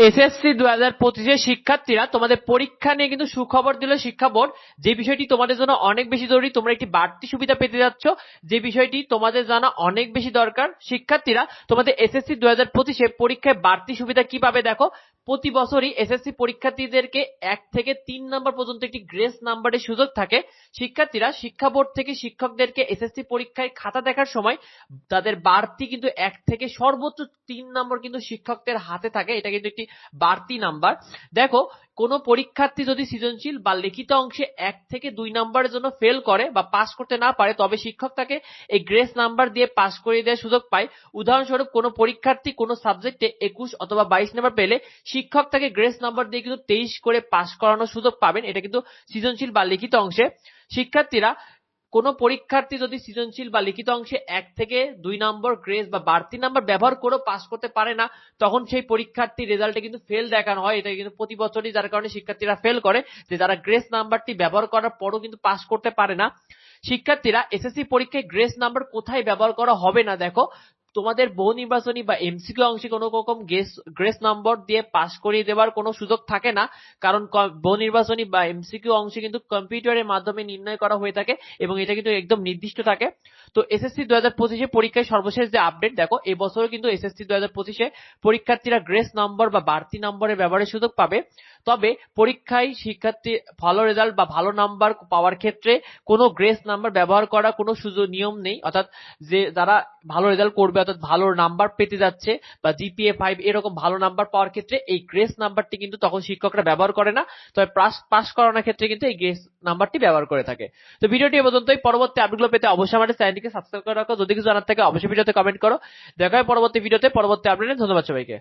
SSC দু হাজার পঁচিশের শিক্ষার্থীরা তোমাদের পরীক্ষা নিয়ে কিন্তু সুখবর দিল শিক্ষা বোর্ড। যে বিষয়টি তোমাদের জন্য অনেক বেশি জরুরি, তোমরা একটি বাড়তি সুবিধা পেতে যাচ্ছ। যে বিষয়টি তোমাদের জানা অনেক বেশি দরকার, শিক্ষার্থীরা তোমাদের এসএসসি দু হাজার পঁচিশে পরীক্ষায় বাড়তি সুবিধা কি পাবে দেখো। প্রতি বছরই এসএসসি পরীক্ষার্থীদেরকে এক থেকে তিন নম্বর পর্যন্ত একটি গ্রেস নাম্বারের সুযোগ থাকে। শিক্ষার্থীরা শিক্ষা বোর্ড থেকে শিক্ষকদেরকে এসএসসি পরীক্ষায় খাতা দেখার সময় তাদের বাড়তি কিন্তু এক থেকে সর্বোচ্চ তিন নম্বর কিন্তু শিক্ষকদের হাতে থাকে। এটা কিন্তু একটি বাড়তি নাম্বার। দেখো, কোনো পরীক্ষার্থী যদি সৃজনশীল বা লিখিত অংশে এক থেকে দুই নাম্বারের জন্য ফেল করে বা পাস করতে না পারে, তবে শিক্ষক তাকে এই গ্রেস নাম্বার দিয়ে পাস করিয়ে দেওয়ার সুযোগ পায়। উদাহরণস্বরূপ, কোনো পরীক্ষার্থী কোনো সাবজেক্টে একুশ অথবা বাইশ নাম্বার পেলে শিক্ষক তাকে গ্রেস নাম্বার দিয়ে কিন্তু তেইশ করে পাস করানোর সুযোগ পাবেন। এটা কিন্তু সৃজনশীল বা লিখিত অংশে। শিক্ষার্থীরা কোন পরীক্ষার্থী যদি সৃজনশীল বা লিখিত অংশে এক থেকে দুই নম্বর গ্রেস বা বাড়তি নাম্বার ব্যবহার করেও পাস করতে পারে না, তখন সেই পরীক্ষার্থীর রেজাল্টে কিন্তু ফেল দেখানো হয়। এটা কিন্তু প্রতি বছরই যার কারণে শিক্ষার্থীরা ফেল করে যে যারা গ্রেস নাম্বারটি ব্যবহার করার পরও কিন্তু পাস করতে পারে না। শিক্ষার্থীরা এসএসসি পরীক্ষায় গ্রেস নাম্বার কোথায় ব্যবহার করা হবে না, দেখো। তোমাদের বহু নির্বাচনী বা এমসিকিউ অংশে কোনো রকম গ্রেস নম্বর দিয়ে পাস করিয়ে দেওয়ার কোনো সুযোগ থাকে না। কারণ বহু নির্বাচনী বা এমসিকিউ অংশে কিন্তু কম্পিউটারের মাধ্যমে নির্ণয় করা হয়ে থাকে এবং এটা কিন্তু একদম নির্দিষ্ট থাকে। তো এসএসসি দু হাজার পঁচিশে পরীক্ষায় সর্বশেষ যে আপডেট দেখো, এবছরও কিন্তু এসএসসি দু হাজার পঁচিশে পরীক্ষার্থীরা গ্রেস নম্বর বা বাড়তি নম্বরের ব্যবহারের সুযোগ পাবে। তবে পরীক্ষায় শিক্ষার্থী ভালো রেজাল্ট বা ভালো নাম্বার পাওয়ার ক্ষেত্রে কোনো গ্রেস নাম্বার ব্যবহার করা কোনো সুযোগ, নিয়ম নেই। অর্থাৎ যে, যারা ভালো রেজাল্ট করবে অর্থাৎ ভালো নাম্বার পেতে যাচ্ছে বা জিপিএ ফাইভ এরকম ভালো নাম্বার পাওয়ার ক্ষেত্রে এই গ্রেস নাম্বারটি কিন্তু তখন শিক্ষকরা ব্যবহার করে না। তবে পাস পাস করানোর ক্ষেত্রে কিন্তু এই গ্রেস নাম্বারটি ব্যবহার করে থাকে। তো ভিডিওটি এ পর্যন্তই। পরবর্তী আপডেটগুলো পেতে অবশ্যই আমাদের চ্যানেলটিকে সাবস্ক্রাইব করে রাখো। যদি কিছু জানার থাকে, অবশ্যই ভিডিওতে কমেন্ট করো। দেখা হয় পরবর্তী ভিডিওতে পরবর্তী আপডেটে ধন্যবাদ সবাইকে।